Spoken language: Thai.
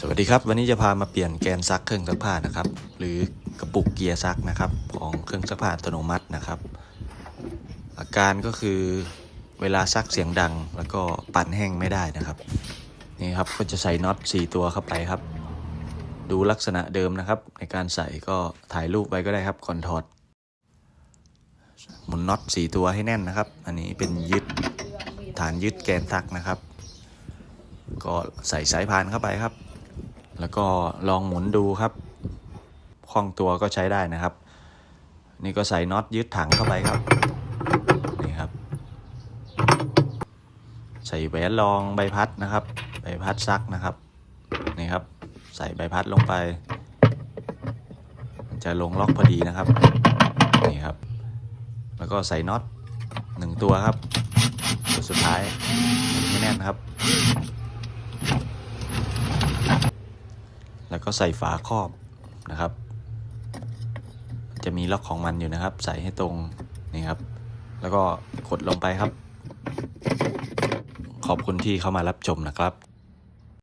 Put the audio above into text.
สวัสดีครับ วันนี้จะพามาเปลี่ยนแกนซักเครื่องซักผ้านะครับ หรือกระปุกเกียร์ซักนะครับ ของเครื่องซักผ้าอัตโนมัตินะครับ อาการก็คือเวลาซักเสียงดัง แล้วก็ปั่นแห้งไม่ได้นะครับนี่ครับก็จะใส่น็อต4ตัวเข้าไปครับ ดูลักษณะเดิมนะครับ ในการใส่ก็ถ่ายรูปไว้ก็ได้ครับก่อนถอดหมุนน็อต4ตัวให้แน่นนะครับ อันนี้เป็นยึดฐานยึดแกนซักนะครับ ก็ใส่สายพานเข้าไปครับ แล้วก็ลองหมุนดูครับคล่องตัวก็ใช้ได้นะครับ นี่ก็ใส่น็อตยึดถังเข้าไปครับนี่ครับ ใส่แหวนรองใบพัดนะครับ ใบพัดซักนะครับนี่ครับ ใส่ใบพัดลงไป มันจะลงล็อกพอดีนะครับนี่ครับ แล้วก็ใส่น็อตหนึ่งตัวครับตัวสุดท้ายให้แน่นครับ แล้ว ก็ใส่ฝาครอบนะครับ จะมีล็อกของมันอยู่นะครับ ใส่ให้ตรงนี่ครับ แล้วก็กดลงไปครับ ขอบคุณที่เข้ามารับชมนะครับ